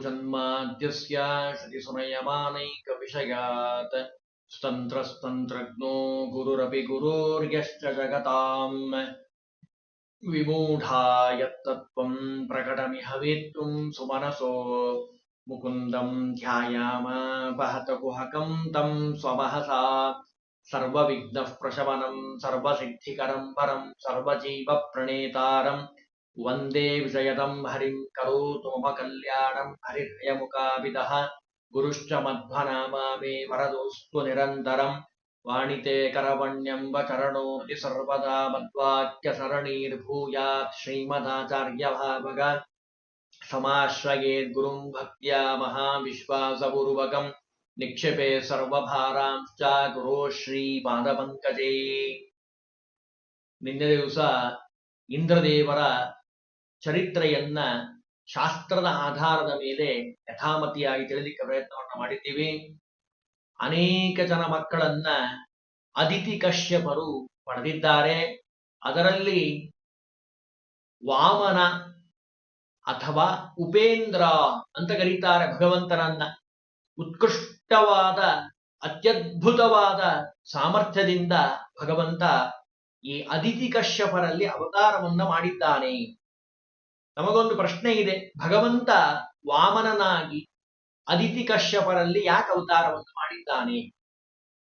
जन्माद्यस्य श्रुतिसुनयमानैकविषयात् स्तन्त्रस्तन्त्रज्ञो गुरुरपि गुरोर्यश्च जगताम्। विमूढा यत्तत्त्वम् प्रकटमिह वेत्तुम् सुमनसो। मुकुन्दम् ध्यायाम वहत कुहकम् तम् स्वमहसा। सर्वविघ्नः प्रशमनम् सर्वसिद्धिकरम् परम् सर्वजीवप्रणेतारम्। वन्दे विजयदम् हरिम् करोतु मम कल्याणम् हरिर्यमुकाविदः गुरुश्च मध्वनामा मे वरदोऽस्तु निरन्तरम् वाणिते करवण्यम्ब चरणोऽपि सर्वदा मद्वाक्यसरणीर्भूयात् श्रीमदाचार्यभावग समाश्रयेत् गुरुम् भक्त्या महाविश्वासपूर्वकम् निक्षेपे ಸರ್ವಭಾರಾಂಶ್ಚ ಗುರು ಶ್ರೀ ಪಾದಪಂಕಜೇ ನಿನ್ನೆ ದಿವಸ ಇಂದ್ರದೇವರ ಚರಿತ್ರೆಯನ್ನ ಶಾಸ್ತ್ರದ ಆಧಾರದ ಮೇಲೆ ಯಥಾಮತಿಯಾಗಿ ತಿಳಿಲಿಕ್ಕೆ ಪ್ರಯತ್ನವನ್ನು ಮಾಡಿದ್ದೀವಿ. ಅನೇಕ ಜನ ಮಕ್ಕಳನ್ನ ಅದಿತಿ ಕಶ್ಯಪರು ಪಡೆದಿದ್ದಾರೆ. ಅದರಲ್ಲಿ ವಾಮನ ಅಥವಾ ಉಪೇಂದ್ರ ಅಂತ ಕರೀತಾರೆ ಭಗವಂತನನ್ನ. ಉತ್ಕೃಷ್ಟವಾದ, ಅತ್ಯದ್ಭುತವಾದ ಸಾಮರ್ಥ್ಯದಿಂದ ಭಗವಂತ ಈ ಅದಿತಿ ಕಶ್ಯಪರಲ್ಲಿ ಅವತಾರವನ್ನ ಮಾಡಿದ್ದಾನೆ. ನಮಗೊಂದು ಪ್ರಶ್ನೆ ಇದೆ. ಭಗವಂತ ವಾಮನನಾಗಿ ಅದಿತಿ ಕಶ್ಯಪರಲ್ಲಿ ಯಾಕೆ ಅವತಾರವನ್ನು ಮಾಡಿದ್ದಾನೆ?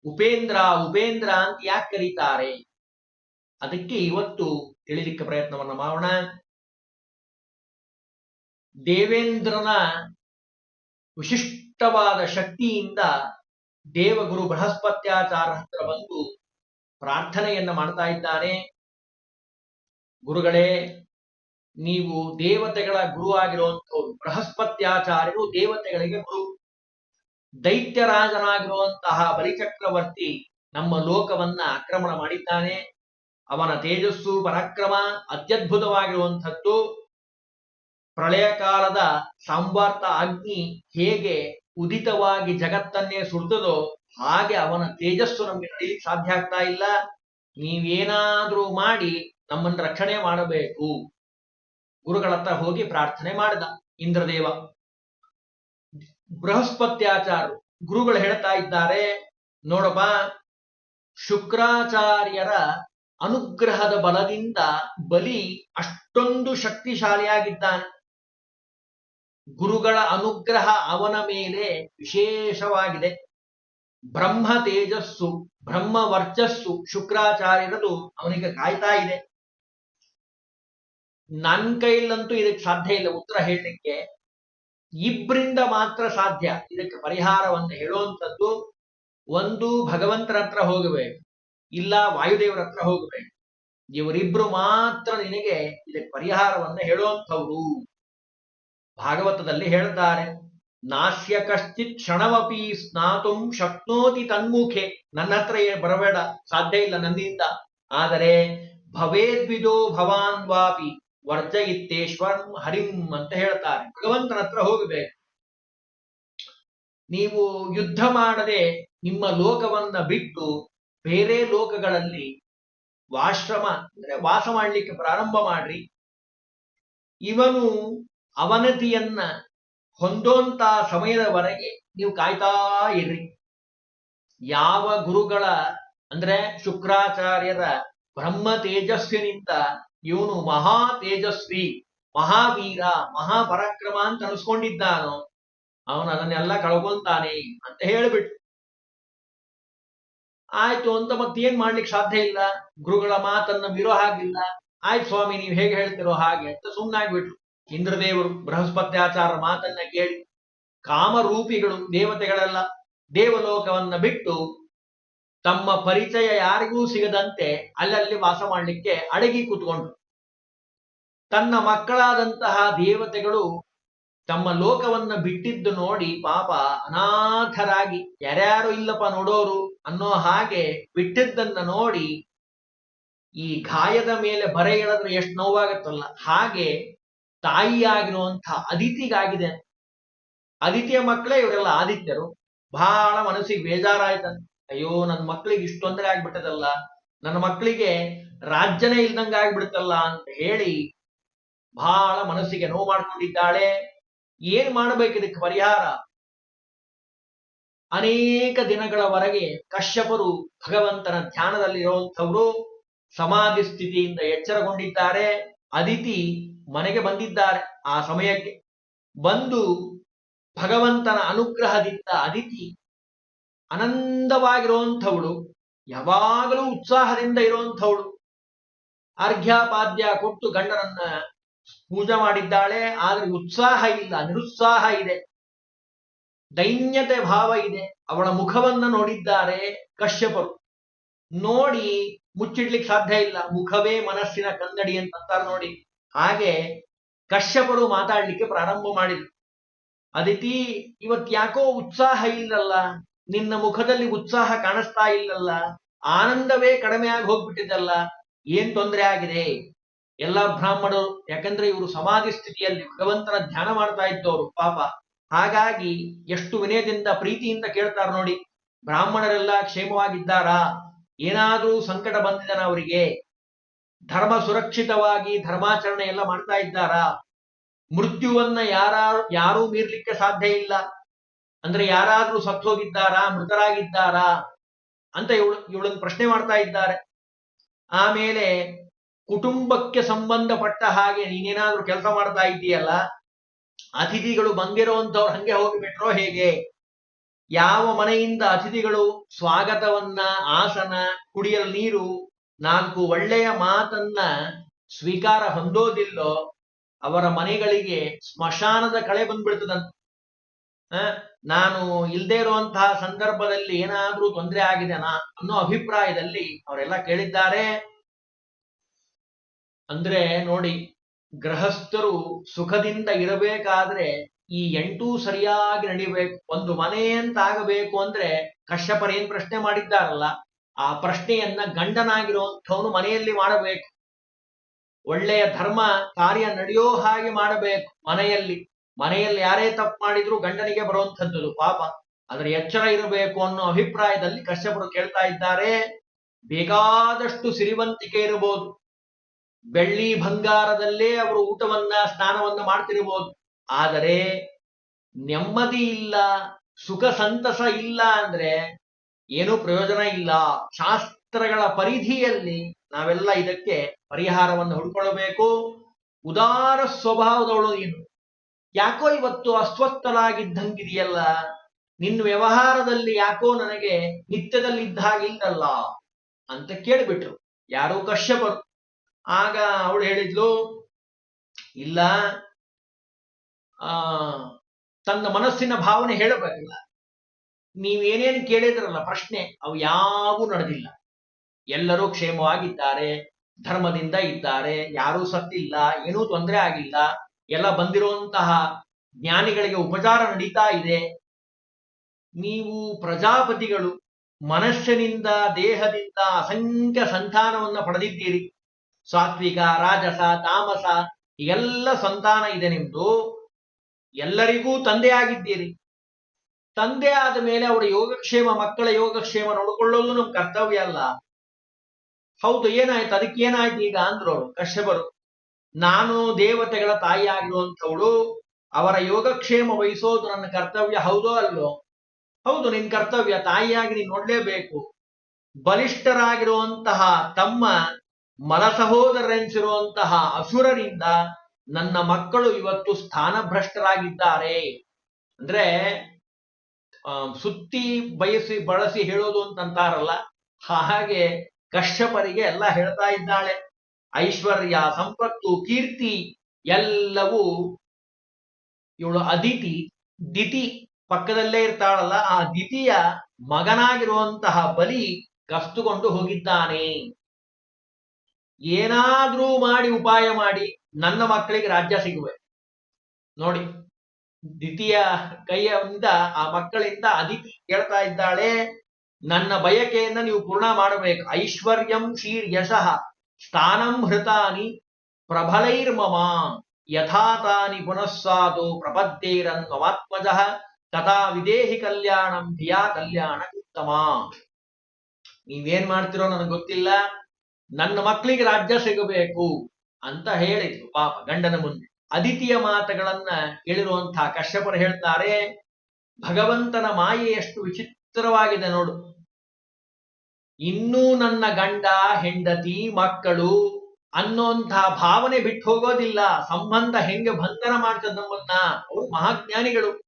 ಉಪೇಂದ್ರ ಉಪೇಂದ್ರ ಅಂತ ಯಾಕೆ ಕರೀತಾರೆ? ಅದಕ್ಕೆ ಇವತ್ತು ತಿಳಿಲಿಕ್ಕೆ ಪ್ರಯತ್ನವನ್ನ ಮಾಡೋಣ. ದೇವೇಂದ್ರನ ವಿಶಿಷ್ಟವಾದ ಶಕ್ತಿಯಿಂದ ದೇವಗುರು ಬೃಹಸ್ಪತ್ಯಾಚಾರ ಹತ್ರ ಬಂದು ಪ್ರಾರ್ಥನೆಯನ್ನ ಮಾಡ್ತಾ ಇದ್ದಾನೆ. ಗುರುಗಳೇ ನೀವು ದೇವತೆಗಳ ಗುರು ಆಗಿರುವಂಥವ್ರು, ಬೃಹಸ್ಪತ್ಯಾಚಾರ್ಯರು ದೇವತೆಗಳಿಗೆ ಗುರು. ದೈತ್ಯರಾಜನಾಗಿರುವಂತಹ ಬಲಿಚಕ್ರವರ್ತಿ ನಮ್ಮ ಲೋಕವನ್ನ ಆಕ್ರಮಣ ಮಾಡಿದ್ದಾನೆ. ಅವನ ತೇಜಸ್ಸು, ಪರಾಕ್ರಮ, ಅತ್ಯದ್ಭುತವಾಗಿರುವಂಥದ್ದು. ಪ್ರಳಯ ಕಾಲದ ಅಗ್ನಿ ಹೇಗೆ ಉದಿತವಾಗಿ ಜಗತ್ತನ್ನೇ ಸುಡ್ತದೋ ಹಾಗೆ ಅವನ ತೇಜಸ್ಸು ನಮಗೆ ನಡೀಲಿಕ್ಕೆ ಸಾಧ್ಯ ಆಗ್ತಾ ಇಲ್ಲ. ನೀವೇನಾದ್ರೂ ಮಾಡಿ ನಮ್ಮನ್ನು ರಕ್ಷಣೆ ಮಾಡಬೇಕು. ಗುರುಗಳ ಹತ್ರ ಹೋಗಿ ಪ್ರಾರ್ಥನೆ ಮಾಡಿದ ಇಂದ್ರದೇವ. ಬೃಹಸ್ಪತ್ಯಾಚಾರ್ಯ ಗುರುಗಳು ಹೇಳ್ತಾ ಇದ್ದಾರೆ, ನೋಡಪ್ಪ, ಶುಕ್ರಾಚಾರ್ಯರ ಅನುಗ್ರಹದ ಬಲದಿಂದ ಬಲಿ ಅಷ್ಟೊಂದು ಶಕ್ತಿಶಾಲಿಯಾಗಿದ್ದಾನೆ. ಗುರುಗಳ ಅನುಗ್ರಹ ಅವನ ಮೇಲೆ ವಿಶೇಷವಾಗಿದೆ. ಬ್ರಹ್ಮ ತೇಜಸ್ಸು, ಬ್ರಹ್ಮ ವರ್ಚಸ್ಸು ಶುಕ್ರಾಚಾರ್ಯರದು ಅವನಿಗೆ ಕಾಯ್ತಾ ಇದೆ. ನನ್ ಕೈಲಂತೂ ಇದಕ್ಕೆ ಸಾಧ್ಯ ಇಲ್ಲ. ಉತ್ತರ ಹೇಳಲಿಕ್ಕೆ ಇಬ್ಬರಿಂದ ಮಾತ್ರ ಸಾಧ್ಯ. ಇದಕ್ಕೆ ಪರಿಹಾರವನ್ನು ಹೇಳುವಂಥದ್ದು ಒಂದು ಭಗವಂತರ ಹತ್ರ ಹೋಗಬೇಕು. ಇಲ್ಲ ವಾಯುದೇವರ ಹತ್ರ ಹೋಗಬೇಕು. ಇವರಿಬ್ರು ಮಾತ್ರ ನಿನಗೆ ಇದಕ್ಕೆ ಪರಿಹಾರವನ್ನು ಹೇಳುವಂಥವ್ರು. ಭಾಗವತದಲ್ಲಿ ಹೇಳ್ತಾರೆ ನಾಶ್ಯ ಕಶ್ಚಿತ್ ಕ್ಷಣವಪಿ ಸ್ನಾತುಂ ಶಕ್ನೋತಿ ತನ್ಮುಖೆ. ನನ್ನ ಹತ್ರ ಬರಬೇಡ, ಸಾಧ್ಯ ಇಲ್ಲ ನನ್ನಿಂದ. ಆದರೆ ಭವೇದ್ವಿದೋ ಭವಾನ್ ವಾಪಿ. ವರ್ಜಯಿತ್ತೇಶ್ವರಂ ಹರಿಂ ಅಂತ ಹೇಳ್ತಾರೆ. ಭಗವಂತನ ಹತ್ರ ಹೋಗಬೇಕು. ನೀವು ಯುದ್ಧ ಮಾಡದೆ ನಿಮ್ಮ ಲೋಕವನ್ನ ಬಿಟ್ಟು ಬೇರೆ ಲೋಕಗಳಲ್ಲಿ ವಾಶ್ರಮ ಅಂದ್ರೆ ವಾಸ ಮಾಡಲಿಕ್ಕೆ ಪ್ರಾರಂಭ ಮಾಡ್ರಿ. ಇವನು ಅವನತಿಯನ್ನ ಹೊಂದೋಂತ ಸಮಯದವರೆಗೆ ನೀವು ಕಾಯ್ತಾ ಇರ್ರಿ. ಯಾವ ಗುರುಗಳ ಅಂದ್ರೆ ಶುಕ್ರಾಚಾರ್ಯರ ಬ್ರಹ್ಮ ತೇಜಸ್ವಿನಿಂದ ಇವನು ಮಹಾ ತೇಜಸ್ವಿ ಮಹಾವೀರ, ಮಹಾಪರಾಕ್ರಮ ಅಂತ ಅನಿಸ್ಕೊಂಡಿದ್ದಾನೋ, ಅವನು ಅದನ್ನೆಲ್ಲ ಕಳ್ಕೊಂತಾನೆ ಅಂತ ಹೇಳಿಬಿಟ್ಟು ಆಯ್ತು ಅಂತ ಮತ್ತೇನ್ ಮಾಡ್ಲಿಕ್ಕೆ ಸಾಧ್ಯ ಇಲ್ಲ? ಗುರುಗಳ ಮಾತನ್ನ ಮೀರೋ ಹಾಗಿಲ್ಲ. ಆಯ್ತು ಸ್ವಾಮಿ, ನೀವು ಹೇಗೆ ಹೇಳ್ತಿರೋ ಹಾಗೆ ಅಂತ ಸುಮ್ಮನಾಗ್ಬಿಟ್ರು ಇಂದ್ರದೇವರು ಬೃಹಸ್ಪತ್ಯಾಚಾರ ಮಾತನ್ನ ಕೇಳಿ, ಕಾಮರೂಪಿಗಳು, ದೇವತೆಗಳೆಲ್ಲ ದೇವಲೋಕವನ್ನ ಬಿಟ್ಟು ತಮ್ಮ ಪರಿಚಯ ಯಾರಿಗೂ ಸಿಗದಂತೆ ಅಲ್ಲಲ್ಲಿ ವಾಸ ಮಾಡಲಿಕ್ಕೆ ಅಡಗಿ ಕೂತ್ಕೊಂಡ್ರು. ತನ್ನ ಮಕ್ಕಳಾದಂತಹ ದೇವತೆಗಳು ತಮ್ಮ ಲೋಕವನ್ನ ಬಿಟ್ಟಿದ್ದು ನೋಡಿ ಪಾಪ ಅನಾಥರಾಗಿ, ಯಾರ್ಯಾರು ಇಲ್ಲಪ್ಪ ನೋಡೋರು ಅನ್ನೋ ಹಾಗೆ ಬಿಟ್ಟಿದ್ದನ್ನ ನೋಡಿ ಈ ಗಾಯದ ಮೇಲೆ ಬರೆ ಎಳೆದ್ರೆ ಎಷ್ಟು ನೋವಾಗತ್ತಲ್ಲ. ಹಾಗೆ ತಾಯಿಯಾಗಿರುವಂತಹ ಅದಿತಿಗಾಗಿದೆ. ಅದಿತಿಯ ಮಕ್ಕಳೇ ಇವರೆಲ್ಲ ಆದಿತ್ಯರು. ಬಹಳ ಮನಸ್ಸಿಗೆ ಬೇಜಾರಾಯ್ತಂತೆ. ಅಯ್ಯೋ ನನ್ನ ಮಕ್ಕಳಿಗೆ ಇಷ್ಟು ತೊಂದರೆ ಆಗ್ಬಿಟ್ಟದಲ್ಲ, ನನ್ನ ಮಕ್ಕಳಿಗೆ ರಾಜ್ಯನೇ ಇಲ್ದಂಗ ಆಗ್ಬಿಡ್ತಲ್ಲ ಅಂತ ಹೇಳಿ ಬಹಳ ಮನಸ್ಸಿಗೆ ನೋವು ಮಾಡ್ಕೊಂಡಿದ್ದಾಳೆ. ಏನ್ ಮಾಡ್ಬೇಕು ಇದಕ್ಕೆ ಪರಿಹಾರ? ಅನೇಕ ದಿನಗಳವರೆಗೆ ಕಶ್ಯಪರು ಭಗವಂತನ ಧ್ಯಾನದಲ್ಲಿರುವಂಥವರು ಸಮಾಧಿ ಸ್ಥಿತಿಯಿಂದ ಎಚ್ಚರಗೊಂಡಿದ್ದಾರೆ. ಅದಿತಿ ಮನೆಗೆ ಬಂದಿದ್ದಾರೆ. ಆ ಸಮಯಕ್ಕೆ ಬಂದು ಭಗವಂತನ ಅನುಗ್ರಹದಿಂದ ಅದಿತಿ ಆನಂದವಾಗಿರುವಂಥವಳು, ಯಾವಾಗಲೂ ಉತ್ಸಾಹದಿಂದ ಇರುವಂಥವಳು. ಅರ್ಘ್ಯಾಪಾದ್ಯ ಕೊಟ್ಟು ಗಂಡನನ್ನ ಪೂಜೆ ಮಾಡಿದ್ದಾಳೆ, ಆದ್ರೆ ಉತ್ಸಾಹ ಇಲ್ಲ, ನಿರುತ್ಸಾಹ ಇದೆ. ದೈನ್ಯತೆ ಭಾವ ಇದೆ. ಅವಳ ಮುಖವನ್ನ ನೋಡಿದ್ದಾರೆ ಕಶ್ಯಪರು. ನೋಡಿ ಮುಚ್ಚಿಡ್ಲಿಕ್ಕೆ ಸಾಧ್ಯ ಇಲ್ಲ, ಮುಖವೇ ಮನಸ್ಸಿನ ಕನ್ನಡಿ ಅಂತಾರೆ ನೋಡಿ. ಹಾಗೆ ಕಶ್ಯಪರು ಮಾತಾಡ್ಲಿಕ್ಕೆ ಪ್ರಾರಂಭ ಮಾಡಿದ್ರು. ಅದಿತಿ ಇವತ್ ಯಾಕೋ ಉತ್ಸಾಹ ಇಲ್ಲಲ್ಲ ನಿನ್ನ ಮುಖದಲ್ಲಿ ಉತ್ಸಾಹ ಕಾಣಿಸ್ತಾ ಇಲ್ಲಲ್ಲ, ಆನಂದವೇ ಕಡಿಮೆ ಆಗಿ ಹೋಗ್ಬಿಟ್ಟಿದ್ದಲ್ಲ ಏನ್ ತೊಂದರೆ ಆಗಿದೆ? ಎಲ್ಲ ಬ್ರಾಹ್ಮಣರು, ಯಾಕಂದ್ರೆ ಇವರು ಸಮಾಧಿ ಸ್ಥಿತಿಯಲ್ಲಿ ಭಗವಂತನ ಧ್ಯಾನ ಮಾಡ್ತಾ ಇದ್ದವರು, ಪಾಪ. ಹಾಗಾಗಿ ಎಷ್ಟು ವಿನಯದಿಂದ, ಪ್ರೀತಿಯಿಂದ ಕೇಳ್ತಾರ ನೋಡಿ, ಬ್ರಾಹ್ಮಣರೆಲ್ಲ ಕ್ಷೇಮವಾಗಿದ್ದಾರಾ? ಏನಾದ್ರೂ ಸಂಕಟ ಬಂದಿದನ ಅವರಿಗೆ? ಧರ್ಮ ಸುರಕ್ಷಿತವಾಗಿ ಧರ್ಮಾಚರಣೆ ಎಲ್ಲ ಮಾಡ್ತಾ ಇದ್ದಾರಾ? ಮೃತ್ಯುವನ್ನ ಯಾರು ಯಾರೂ ಮೀರ್ಲಿಕ್ಕೆ ಸಾಧ್ಯ ಇಲ್ಲ. ಅಂದ್ರೆ ಯಾರಾದ್ರೂ ಸತ್ತು ಹೋಗಿದ್ದಾರಾ ಮೃತರಾಗಿದ್ದಾರಾ ಅಂತ ಇವಳು, ಇವಳನ್ನು ಪ್ರಶ್ನೆ ಮಾಡ್ತಾ ಇದ್ದಾರೆ. ಆಮೇಲೆ ಕುಟುಂಬಕ್ಕೆ ಸಂಬಂಧಪಟ್ಟ ಹಾಗೆ ನೀನೇನಾದ್ರೂ ಕೆಲಸ ಮಾಡ್ತಾ ಇದ್ದೀಯಲ್ಲ, ಅತಿಥಿಗಳು ಬಂದಿರೋಂಥವ್ರು ಹಂಗೆ ಹೋಗಿಬಿಟ್ರೋ ಹೇಗೆ? ಯಾವ ಮನೆಯಿಂದ ಅತಿಥಿಗಳು ಸ್ವಾಗತವನ್ನ, ಆಸನ, ಕುಡಿಯಲು ನೀರು, ನಾಲ್ಕು ಒಳ್ಳೆಯ ಮಾತನ್ನ ಸ್ವೀಕಾರ ಹೊಂದೋದಿಲ್ಲೋ, ಅವರ ಮನೆಗಳಿಗೆ ಸ್ಮಶಾನದ ಕಳೆ ಬಂದ್ಬಿಡ್ತದಂತ. ನಾನು ಇಲ್ದೇ ಇರುವಂತಹ ಸಂದರ್ಭದಲ್ಲಿ ಏನಾದ್ರೂ ತೊಂದರೆ ಆಗಿದೆನಾ ಅನ್ನೋ ಅಭಿಪ್ರಾಯದಲ್ಲಿ ಅವರೆಲ್ಲ ಕೇಳಿದ್ದಾರೆ. ಅಂದ್ರೆ ನೋಡಿ, ಗೃಹಸ್ಥರು ಸುಖದಿಂದ ಇರಬೇಕಾದ್ರೆ ಈ ಎಂಟೂ ಸರಿಯಾಗಿ ನಡಿಬೇಕು, ಒಂದು ಮನೆ ಅಂತ ಆಗಬೇಕು ಅಂದ್ರೆ ಕಶ್ಯಪರ ಏನ್ ಪ್ರಶ್ನೆ ಮಾಡಿದ್ದಾರಲ್ಲ, ಆ ಪ್ರಶ್ನೆಯನ್ನ ಗಂಡನಾಗಿರುವಂಥವನು ಮನೆಯಲ್ಲಿ ಮಾಡಬೇಕು. ಒಳ್ಳೆಯ ಧರ್ಮ ಕಾರ್ಯ ನಡೆಯೋ ಹಾಗೆ ಮಾಡಬೇಕು ಮನೆಯಲ್ಲಿ. ಮನೆಯಲ್ಲಿ ಯಾರೇ ತಪ್ಪು ಮಾಡಿದ್ರು ಗಂಡನಿಗೆ ಬರುವಂಥದ್ದು ಪಾಪ. ಅದರ ಎಚ್ಚರ ಇರಬೇಕು ಅನ್ನೋ ಅಭಿಪ್ರಾಯದಲ್ಲಿ ಕಶ್ಯಪರು ಕೇಳ್ತಾ ಇದ್ದಾರೆ, ಬೇಕಾದಷ್ಟು ಸಿರಿವಂತಿಕೆ ಇರಬಹುದು. ಬೆಳ್ಳಿ ಬಂಗಾರದಲ್ಲೇ ಅವರು ಊಟವನ್ನ, ಸ್ನಾನವನ್ನ ಮಾಡ್ತಿರ್ಬೋದು ಆದರೆ ನೆಮ್ಮದಿ ಇಲ್ಲ, ಸುಖ ಸಂತಸ ಇಲ್ಲ ಅಂದ್ರೆ ಏನು ಪ್ರಯೋಜನ ಇಲ್ಲ. ಶಾಸ್ತ್ರಗಳ ಪರಿಧಿಯಲ್ಲಿ ನಾವೆಲ್ಲ ಇದಕ್ಕೆ ಪರಿಹಾರವನ್ನು ಹುಡ್ಕೊಳ್ಬೇಕು ಉದಾರ ಸ್ವಭಾವದವಳು ನೀನು. ಯಾಕೋ ಇವತ್ತು ಅಸ್ವಸ್ಥನಾಗಿದ್ದಂಗಿದೆಯಲ್ಲ? ನಿನ್ನ ವ್ಯವಹಾರದಲ್ಲಿ ಯಾಕೋ ನನಗೆ ನಿತ್ಯದಲ್ಲಿದ್ದ ಹಾಗಿಲ್ಲಲ್ಲ ಅಂತ ಕೇಳಿಬಿಟ್ರು. ಯಾರೋ ಕಶ್ಯಪರು. ಆಗ ಅವಳು ಹೇಳಿದ್ಲು, ಇಲ್ಲ, ಆ, ತನ್ನ ಮನಸ್ಸಿನ ಭಾವನೆ ಹೇಳಬೇಕಲ್ಲ. ನೀವೇನೇನು ಕೇಳಿದ್ರಲ್ಲ ಪ್ರಶ್ನೆ, ಅವು ಯಾವೂ ನಡೆದಿಲ್ಲ. ಎಲ್ಲರೂ ಕ್ಷೇಮವಾಗಿದ್ದಾರೆ, ಧರ್ಮದಿಂದ ಇದ್ದಾರೆ, ಯಾರೂ ಸತ್ತಿಲ್ಲ, ಏನೂ ತೊಂದರೆ ಆಗಿಲ್ಲ. ಎಲ್ಲ ಬಂದಿರುವಂತಹ ಜ್ಞಾನಿಗಳಿಗೆ ಉಪಚಾರ ನಡೀತಾ ಇದೆ. ನೀವು ಪ್ರಜಾಪತಿಗಳು ಮನಸ್ಸಿನಿಂದ, ದೇಹದಿಂದ ಅಸಂಖ್ಯ ಸಂತಾನವನ್ನ ಪಡೆದಿದ್ದೀರಿ. ಸಾತ್ವಿಕ, ರಾಜಸ, ತಾಮಸ ಎಲ್ಲ ಸಂತಾನ ಇದೆ ನಿಮ್ದು. ಎಲ್ಲರಿಗೂ ತಂದೆ ಆಗಿದ್ದೀರಿ. ತಂದೆ ಆದ ಮೇಲೆ ಅವರ ಯೋಗಕ್ಷೇಮ, ಮಕ್ಕಳ ಯೋಗಕ್ಷೇಮ ನೋಡಿಕೊಳ್ಳೋದು ನಮ್ ಕರ್ತವ್ಯ ಅಲ್ಲ. ಹೌದು, ಏನಾಯ್ತು? ಅದಕ್ಕೆ ಏನಾಯ್ತು ಈಗ ಅಂದ್ರು ಕಶ್ಯಪರು. ನಾನು ದೇವತೆಗಳ ತಾಯಿಯಾಗಿರುವಂಥವಳು ಅವರ ಯೋಗಕ್ಷೇಮ ವಹಿಸೋದು ನನ್ನ ಕರ್ತವ್ಯ ಹೌದೋ ಅಲ್ಲೋ? ಹೌದು ನಿನ್ ಕರ್ತವ್ಯ ತಾಯಿಯಾಗಿ ನೀನು ನೋಡ್ಲೇಬೇಕು. ಬಲಿಷ್ಠರಾಗಿರುವಂತಹ ತಮ್ಮ ಮಲ ಸಹೋದರರೆನಿಸಿರುವಂತಹ ಅಸುರರಿಂದ ನನ್ನ ಮಕ್ಕಳು ಇವತ್ತು ಸ್ಥಾನಭ್ರಷ್ಟರಾಗಿದ್ದಾರೆ. ಅಂದ್ರೆ ಆ, ಸುತ್ತಿ ಬಯಸಿ ಬಳಸಿ ಹೇಳೋದು ಅಂತಂತಾರಲ್ಲ ಹಾಗೆ ಕಶ್ಯಪರಿಗೆ ಎಲ್ಲ ಹೇಳ್ತಾ ಇದ್ದಾಳೆ. ಐಶ್ವರ್ಯ, ಸಂಪತ್ತು, ಕೀರ್ತಿ ಎಲ್ಲವೂ ಇವಳು ಅದಿತಿ. ದಿತಿ ಪಕ್ಕದಲ್ಲೇ ಇರ್ತಾಳಲ್ಲ, ಆ ದಿತಿಯ ಮಗನಾಗಿರುವಂತಹ ಬಲಿ ಕಸ್ತುಕೊಂಡು ಹೋಗಿದ್ದಾನೆ. ಏನಾದ್ರೂ ಮಾಡಿ ಉಪಾಯ ಮಾಡಿ ನನ್ನ ಮಕ್ಕಳಿಗೆ ರಾಜ್ಯ ಸಿಗುವೆ. ನೋಡಿ ದ್ವಿತೀಯ ಕೈಯಿಂದ ಆ ಮಕ್ಕಳಿಂದ ಅದಿತಿ ಕೇಳ್ತಾ ಇದ್ದಾಳೆ, ನನ್ನ ಬಯಕೆಯನ್ನ ನೀವು ಪೂರ್ಣ ಮಾಡಬೇಕು. ಐಶ್ವರ್ಯಂ ಶೀರ್ ಯಶಃ ಸ್ಥಾನಂ ಹೃತಾನಿ ಪ್ರಬಲೈರ್ಮಮ ಯಥಾತಾನಿ ಪುನಃಸಾದು ಪ್ರಪದ್ದೇರನ್ಮಮಾತ್ಮಜ ತಥಾ ವಿದೇಹಿ ಕಲ್ಯಾಣಂ ಧಿಯಾ ಕಲ್ಯಾಣ ಉತ್ತಮ. ನೀವೇನ್ ಮಾಡ್ತಿರೋ ನನಗೆ ಗೊತ್ತಿಲ್ಲ. ನನ್ನ ಮಕ್ಕಳಿಗೆ ರಾಜ್ಯ ಸಿಗಬೇಕು ಅಂತ ಹೇಳಿದ್ರು. ಪಾಪ ಗಂಡನ ಮುಂದೆ. ಅದಿತಿಯ ಮಾತುಗಳನ್ನ ಕೇಳಿರುವಂತಹ ಕಶ್ಯಪರು ಹೇಳ್ತಾರೆ, ಭಗವಂತನ ಮಾಯೆ ಎಷ್ಟು ವಿಚಿತ್ರವಾಗಿದೆ ನೋಡು. ಇನ್ನೂ ನನ್ನ ಗಂಡ, ಹೆಂಡತಿ, ಮಕ್ಕಳು ಅನ್ನೋಂತಹ ಭಾವನೆ ಬಿಟ್ಟು ಹೋಗೋದಿಲ್ಲ ಸಂಬಂಧ ಹೆಂಗೆ ಬಂಧನ ಮಾಡ್ತದ ನಮ್ಮನ್ನ? ಅವರು ಮಹಾಜ್ಞಾನಿಗಳು.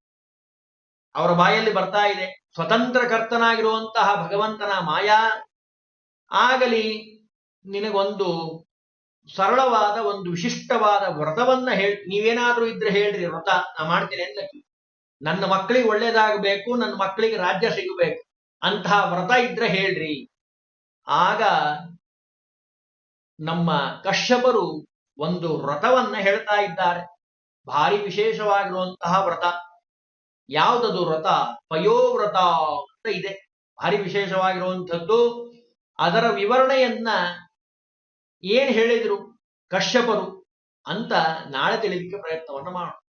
ಅವರ ಬಾಯಲ್ಲಿ ಬರ್ತಾ ಇದೆ. ಸ್ವತಂತ್ರ ಕರ್ತನಾಗಿರುವಂತಹ ಭಗವಂತನ ಮಾಯಾ. ಆಗಲಿ, ನಿನಗೊಂದು ಸರಳವಾದ, ಒಂದು ವಿಶಿಷ್ಟವಾದ ವ್ರತವನ್ನ ಹೇಳಿ, ನೀವೇನಾದ್ರೂ ಇದ್ರೆ ಹೇಳ್ರಿ, ವ್ರತ ನಾ ಮಾಡ್ತೀನಿ ಅಂತ ನನ್ನ ಮಕ್ಕಳಿಗೆ ಒಳ್ಳೇದಾಗಬೇಕು, ನನ್ನ ಮಕ್ಕಳಿಗೆ ರಾಜ್ಯ ಸಿಗಬೇಕು. ಅಂತಹ ವ್ರತ ಇದ್ರೆ ಹೇಳ್ರಿ. ಆಗ ನಮ್ಮ ಕಶ್ಯಪರು ಒಂದು ವ್ರತವನ್ನ ಹೇಳ್ತಾ ಇದ್ದಾರೆ. ಭಾರಿ ವಿಶೇಷವಾಗಿರುವಂತಹ ವ್ರತ. ಯಾವುದದು ವ್ರತ? ಪಯೋವ್ರತ ಅಂತ ಇದೆ. ಭಾರಿ ವಿಶೇಷವಾಗಿರುವಂಥದ್ದು. ಅದರ ವಿವರಣೆಯನ್ನ ಏನ್ ಹೇಳಿದ್ರು ಕಶ್ಯಪರು ಅಂತ ನಾಳೆ ತಿಳಿಲಿಕ್ಕೆ ಪ್ರಯತ್ನವನ್ನ ಮಾಡೋಣ.